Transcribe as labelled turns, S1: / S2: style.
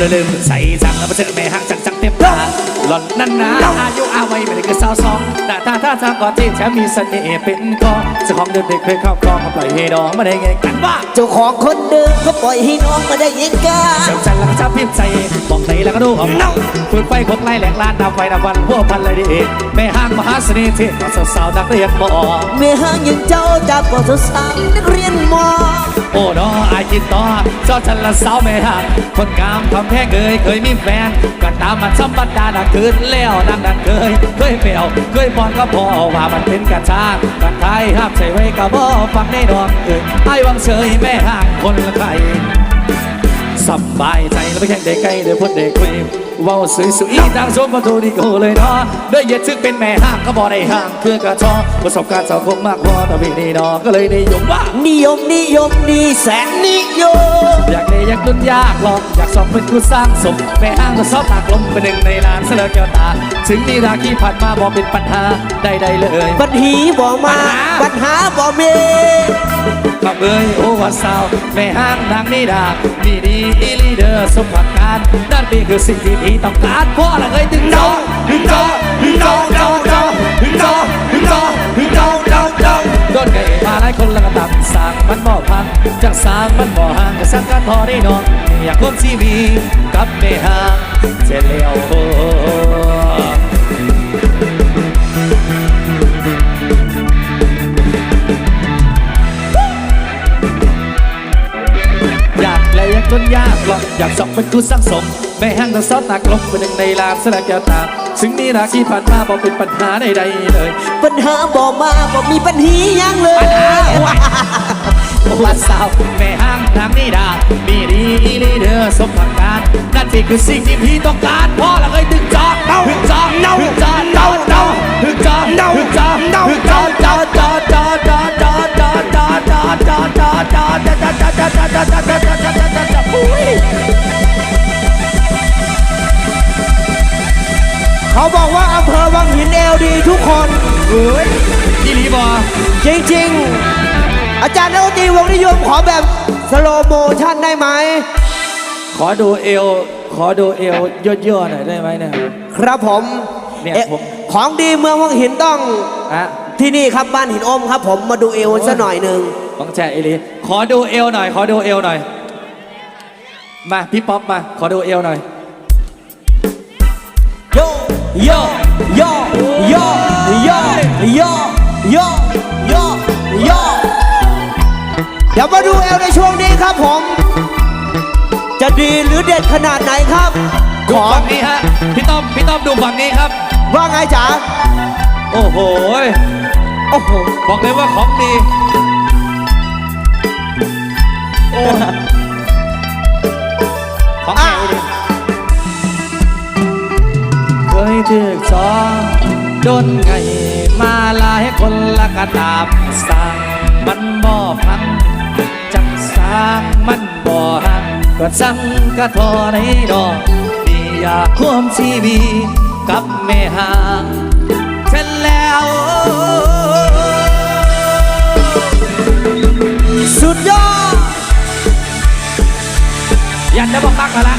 S1: บลลืมใส่จังแล้วมาเจอแม่หักจังจังเต็มตาหล่อนนั่นนะอายุอาวัยไม่ได้คือสาวสองแต่ถ้าถ้าทางก่อนที่แถมมีเสน่ห์เป็นกองเจ้าของเดิมเด็กเคยครอบครองมาปล่อยให้ดองมาได้ไงกันว่า
S2: เจ้าของคนเดิมก็ปล่อยให้น้องมาได้ยังกา
S1: เจ้าจันแล้วก็จับพิมพ์ใจบอกไหน แล้วก็ดูของน้องฝืนไฟคงไล่แหลกลานดาวไฟดาววันพวกพันเลยดิแม่ห้างมหาเสน่ห์เทพสาวๆนักเรียนมอ
S2: เมื่อห่างยังเจ้าจากปสสามนักเรียนมอ
S1: โอ้ดออายคิดต่อเจ้าฉันละสาวไม่ห่างคนงามคำแพงเกยเคยมีแฟนก็ตามมันธรรมดาดักคืนแล้วนั่งดันเคยเคยเปลี่ยวเคยบอลก็พอว่ามันเป็นกระชากกันไทยห้ามใส่ไว้กับบ่ฟังในดองเอ่ยไอ้วังเฉยแม่ห่างคนละใคร สบายใจแล้วไปแข่งเด็กไกลเดี๋ยวพูดเด็กเวาสวยสุยดังชมประตูดีโกเลยเนาะเด้ยเย็ดซึกเป็นแม่ห้างก็บ่ได้ห้างเพื่อกระชอประสบการณ์สังคมมากพอแต่พี่นี่เนาะก็เลยได้ยงว่า
S2: นิยมนิยมดีแสนนิยม
S1: อยากเลยอยากดุนยากลองอยากสอบเป็นผู้สร้างสมแม่ห้างก็ชอบหนักลมเป็นหนึ่งในล้านเสลอแก้วตา ถึงนี่ราคีผ่านมาบอกเป็นปัญหาใดๆเลย
S2: ปัญหีบ่มา
S1: ปั
S2: ปั
S1: ญ
S2: ญ
S1: หา
S2: หาบ่เม
S1: กับเอ้ยโอวาสาวแม่ห้างนางนี่ดามีดีอีลีเดอร์สมผักการนั่นเป็นคือสิ่งที่พี่ต้องการพราะอะเอ้ยถึงจอถึงจอถึงจอจอจอถึงจอถึงจอถึงจอจอจอโดนไก่มาหลายคนแล้วก็ตับสร้างมันบ่พังจากสร้างมันบ่ห่างก็สร้างกันพอได้นอนอยากร่วมชีวิตกับแม่ห้างเสร็จแล้วโอยากและอยากจนยากหรอกอยากสอบเป็นครูสร้างสม ไม่ห้างต้องซอดตากลบเป็นหนึ่งในลานสลากแก้วตา ซึ่งนี่ราคีผ่านมาบอกเป็นปัญหาใดๆเลย
S2: ปัญหาบ่มาบ่มีปัญหีหยังเลย
S1: โอ้ว่าสาวแม่ห้างนางนี่ดามีดีอีลีเดอร์สมผักการนั่นที่คือสิ่งที่พี่ต้องการเพราะเราเคยถึงจอถึงจอถึงจอเดา เขา
S2: บอกว่าอำเภอวังหินเอลดีทุกคน
S1: เฮ้ยอีหลีบอ
S2: จริง ๆ อาจารย์นักดนตรีวงนิยมขอแบบสโลโมชั่นได้ไหม
S1: ขอดูเอว ขอดูเอวย่อๆหน่อยได้ไหมเนี่ย
S2: ครับผม
S1: เนี่ย
S2: อ๊ะ
S1: ผม
S2: ของดีเมืองวังหินต้อง
S1: อะ
S2: ที่นี่ครับบ้านหินอมครับผมมาดูเอวซะหน่อยหนึ่ง
S1: ต้องแจกอีหลีขอดูเอวหน่อย ขอดูเอวหน่อย มาพี่ป๊อปมา ขอดูเอวหน่อย
S2: โยโยโยโยโยโยโยโยโยเดี๋ยวมาดูเอวในช่วงนี้ครับผม จะดีหรือเด็ดขนาดไหนครับ
S1: ดู
S2: ขอ
S1: ฝั่งนี้ฮะพี่ต้อมพี่ต้อมดูฝั่งนี้ครับ
S2: ว่าไงจ๋า
S1: โอ้โห
S2: โอ้โห
S1: บอกเลยว่าของดีโอ้ขอ ถึกจองโดนไงมาหลายคนละกะตามสั่งมันบ่พังจังสางมันบ่หักก็จังกะทอในดอกมีอยากควมชีวีกับแม่หางเช่นแล้ว
S2: สุดยอด
S1: ยันจะบอกมักมาละ